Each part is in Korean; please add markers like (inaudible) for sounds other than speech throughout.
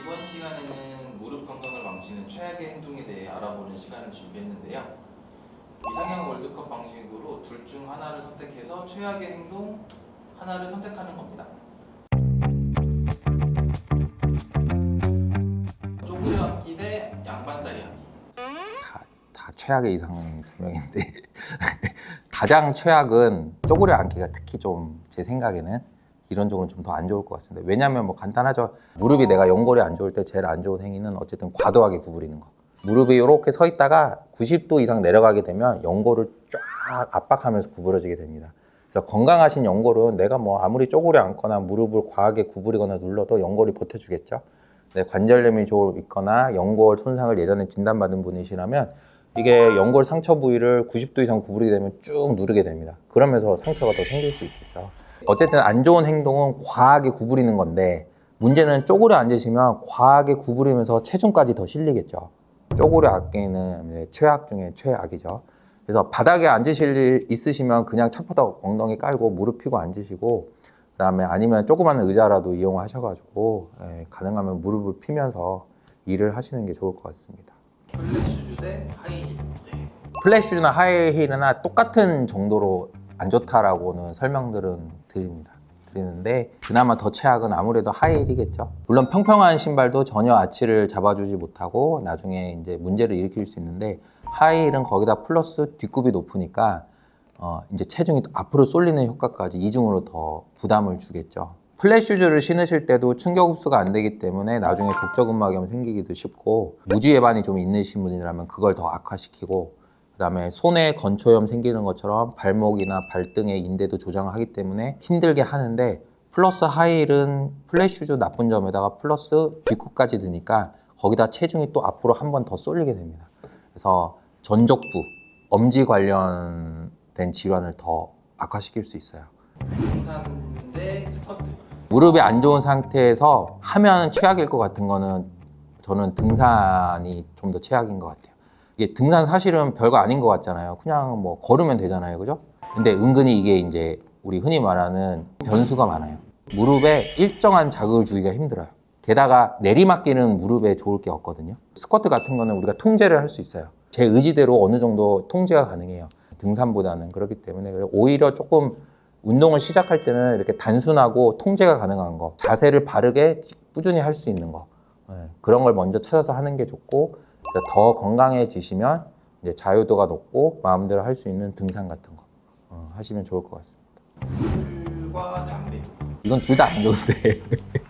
이번 시간에는 무릎 건강을 망치는 최악의 행동에 대해 알아보는 시간을 준비했는데요. 이상형 월드컵 방식으로 둘 중 하나를 선택해서 최악의 행동 하나를 선택하는 겁니다. 최악의 이상 두 명인데 (laughs) 가장 최악은 쪼그려 앉기가 특히 좀 제 생각에는 이론적으로 좀 더 안 좋을 것 같습니다. 왜냐하면 뭐 간단하죠. 무릎이 내가 연골이 안 좋을 때 제일 안 좋은 행위는 어쨌든 과도하게 구부리는 거. 무릎이 이렇게 서 있다가 90도 이상 내려가게 되면 연골을 쫙 압박하면서 구부러지게 됩니다. 그래서 건강하신 연골은 내가 뭐 아무리 쪼그려 앉거나 무릎을 과하게 구부리거나 눌러도 연골이 버텨주겠죠. 네, 관절염이 좀 있거나 연골 손상을 예전에 진단받은 분이시라면 이게 연골 상처 부위를 90도 이상 구부리게 되면 쭉 누르게 됩니다. 그러면서 상처가 더 생길 수 있겠죠. 어쨌든 안 좋은 행동은 과하게 구부리는 건데 문제는 쪼그려 앉으시면 과하게 구부리면서 체중까지 더 실리겠죠. 쪼그려 앉기는 최악 중에 최악이죠. 그래서 바닥에 앉으실 일 있으시면 그냥 차포덕 엉덩이 깔고 무릎 펴고 앉으시고 그다음에 아니면 조그마한 의자라도 이용하셔가지고 예, 가능하면 무릎을 피면서 일을 하시는 게 좋을 것 같습니다. 플랫슈즈 대 하이힐. 네. 플랫슈즈나 하이힐이나 똑같은 정도로 안 좋다라고는 설명들은 드립니다. 드리는데 그나마 더 최악은 아무래도 하이힐이겠죠. 물론 평평한 신발도 전혀 아치를 잡아주지 못하고 나중에 이제 문제를 일으킬 수 있는데 하이힐은 거기다 플러스 뒷굽이 높으니까 어 이제 체중이 앞으로 쏠리는 효과까지 이중으로 더 부담을 주겠죠. 플랫 슈즈를 신으실 때도 충격 흡수가 안 되기 때문에 나중에 족저근막염 생기기도 쉽고 무지 예반이 좀 있으신 분이라면 그걸 더 악화시키고 그다음에 손에 건초염 생기는 것처럼 발목이나 발등의 인대도 조장하기 때문에 힘들게 하는데 플러스 하이힐은 플랫 슈즈 나쁜 점에다가 플러스 뒷굽까지 드니까 거기다 체중이 또 앞으로 한 번 더 쏠리게 됩니다. 그래서 전족부, 엄지 관련된 질환을 더 악화시킬 수 있어요. 등산 대 스쿼트. 무릎이 안 좋은 상태에서 하면 최악일 것 같은 거는 저는 등산이 좀 더 최악인 것 같아요. 이게 등산 사실은 별거 아닌 것 같잖아요. 그냥 뭐 걸으면 되잖아요. 그죠? 근데 은근히 이게 이제 우리 흔히 말하는 변수가 많아요. 무릎에 일정한 자극을 주기가 힘들어요. 게다가 내리막기는 무릎에 좋을 게 없거든요. 스쿼트 같은 거는 우리가 통제를 할 수 있어요. 제 의지대로 어느 정도 통제가 가능해요. 등산보다는 그렇기 때문에 오히려 조금 운동을 시작할 때는 이렇게 단순하고 통제가 가능한 거, 자세를 바르게 꾸준히 할 수 있는 거, 예, 그런 걸 먼저 찾아서 하는 게 좋고 더 건강해지시면 이제 자유도가 높고 마음대로 할 수 있는 등산 같은 거 어, 하시면 좋을 것 같습니다. 술과 담배. 이건 둘 다 안 좋은데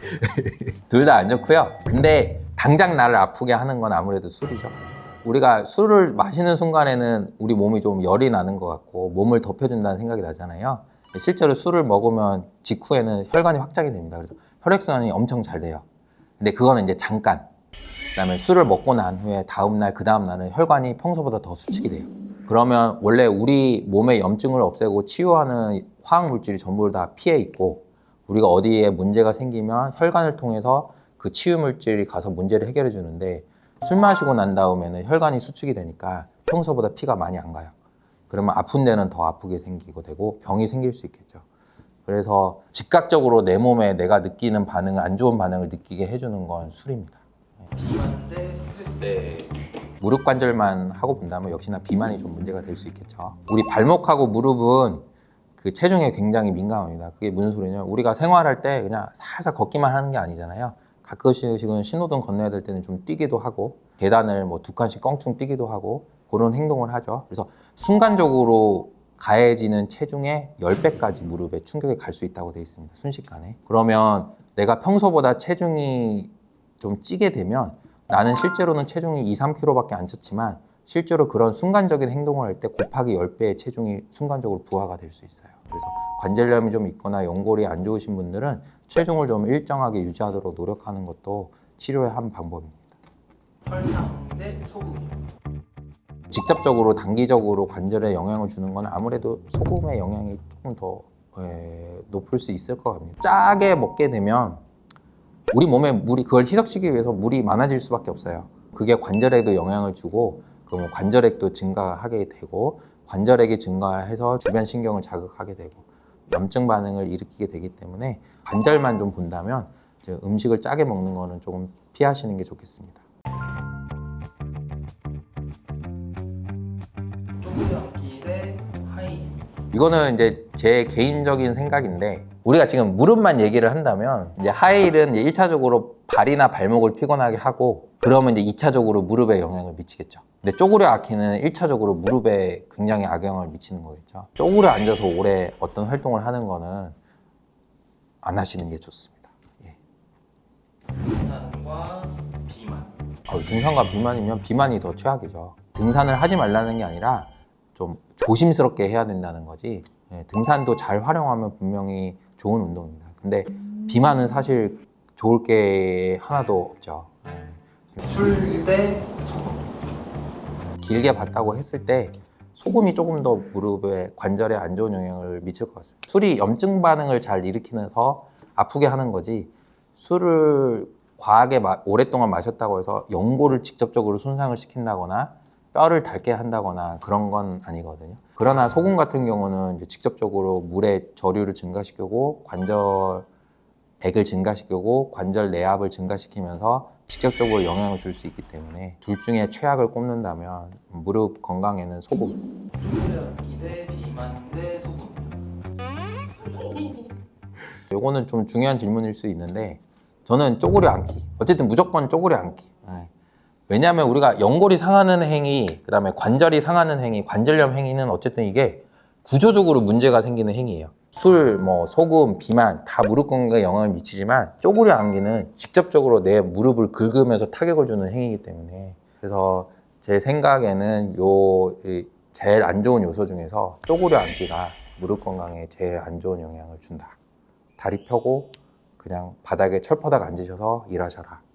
(laughs) 둘 다 안 좋고요. 근데 당장 나를 아프게 하는 건 아무래도 술이죠. 우리가 술을 마시는 순간에는 우리 몸이 좀 열이 나는 것 같고 몸을 덮여준다는 생각이 나잖아요. 실제로 술을 먹으면 직후에는 혈관이 확장이 됩니다. 그래서 혈액순환이 엄청 잘 돼요. 근데 그거는 이제 잠깐. 그다음에 술을 먹고 난 후에 다음 날, 그 다음 날은 혈관이 평소보다 더 수축이 돼요. 그러면 원래 우리 몸의 염증을 없애고 치유하는 화학 물질이 전부 다 피해 있고 우리가 어디에 문제가 생기면 혈관을 통해서 그 치유 물질이 가서 문제를 해결해 주는데 술 마시고 난 다음에는 혈관이 수축이 되니까 평소보다 피가 많이 안 가요. 그러면 아픈 데는 더 아프게 생기고 되고 병이 생길 수 있겠죠. 그래서 즉각적으로 내 몸에 내가 느끼는 반응, 안 좋은 반응을 느끼게 해주는 건 술입니다. 비만 대 스트레스. 네. 무릎 관절만 하고 본다면 역시나 비만이 좀 문제가 될 수 있겠죠. 우리 발목하고 무릎은 그 체중에 굉장히 민감합니다. 그게 무슨 소리냐? 우리가 생활할 때 그냥 살살 걷기만 하는 게 아니잖아요. 가끔씩은 신호등 건너야 될 때는 좀 뛰기도 하고 계단을 뭐 두 칸씩 껑충 뛰기도 하고 그런 행동을 하죠. 그래서 순간적으로 가해지는 체중의 10배까지 무릎에 충격이 갈 수 있다고 되어 있습니다. 순식간에. 그러면 내가 평소보다 체중이 좀 찌게 되면 나는 실제로는 체중이 2, 3kg밖에 안 쪘지만 실제로 그런 순간적인 행동을 할 때 곱하기 10배의 체중이 순간적으로 부하가 될 수 있어요. 그래서 관절염이 좀 있거나 연골이 안 좋으신 분들은 체중을 좀 일정하게 유지하도록 노력하는 것도 치료의 한 방법입니다. 설탕 대 소금이요. 직접적으로 단기적으로 관절에 영향을 주는 건 아무래도 소금의 영향이 조금 더 에, 높을 수 있을 것 같습니다. 짜게 먹게 되면 우리 몸에 물이 그걸 희석시키기 위해서 물이 많아질 수밖에 없어요. 그게 관절에도 영향을 주고 그러면 관절액도 증가하게 되고 관절액이 증가해서 주변 신경을 자극하게 되고 염증 반응을 일으키게 되기 때문에 관절만 좀 본다면 음식을 짜게 먹는 거는 조금 피하시는 게 좋겠습니다. 앉기 대 하이. 이거는 이제 제 개인적인 생각인데 우리가 지금 무릎만 얘기를 한다면 이제 하이힐은 이제 1차적으로 발이나 발목을 피곤하게 하고 그러면 이제 2차적으로 무릎에 영향을 미치겠죠. 근데 쪼그려 앉기는 1차적으로 무릎에 굉장히 악영향을 미치는 거겠죠. 쪼그려 앉아서 오래 어떤 활동을 하는 거는 안 하시는 게 좋습니다. 예. 등산과 비만. 어, 등산과 비만이면 비만이 더 최악이죠. 등산을 하지 말라는 게 아니라 좀 조심스럽게 해야 된다는 거지. 예, 등산도 잘 활용하면 분명히 좋은 운동입니다. 근데 비만은 사실 좋을 게 하나도 없죠. 예. 술 대 소금. 길게 봤다고 했을 때 소금이 조금 더 무릎에 관절에 안 좋은 영향을 미칠 것 같습니다. 술이 염증 반응을 잘 일으키면서 아프게 하는 거지 술을 과하게 마- 오랫동안 마셨다고 해서 연골을 직접적으로 손상을 시킨다거나 뼈를 닳게 한다거나 그런 건 아니거든요. 그러나 소금 같은 경우는 이제 직접적으로 물의 저류를 증가시키고 관절액을 증가시키고 관절 내압을 증가시키면서 직접적으로 영향을 줄 수 있기 때문에 둘 중에 최악을 꼽는다면 무릎 건강에는 소금. 쪼그리 앉기 대 비만 대 소금. 요거는 좀 중요한 질문일 수 있는데 저는 쪼그려 앉기. 어쨌든 무조건 쪼그려 앉기. 예. 왜냐하면 우리가 연골이 상하는 행위, 그 다음에 관절이 상하는 행위, 관절염 행위는 어쨌든 이게 구조적으로 문제가 생기는 행위예요. 술, 뭐 소금, 비만 다 무릎 건강에 영향을 미치지만 쪼그려 앉기는 직접적으로 내 무릎을 긁으면서 타격을 주는 행위이기 때문에 그래서 제 생각에는 요 이, 제일 안 좋은 요소 중에서 쪼그려 앉기가 무릎 건강에 제일 안 좋은 영향을 준다. 다리 펴고 그냥 바닥에 철퍼닥 앉으셔서 일하셔라.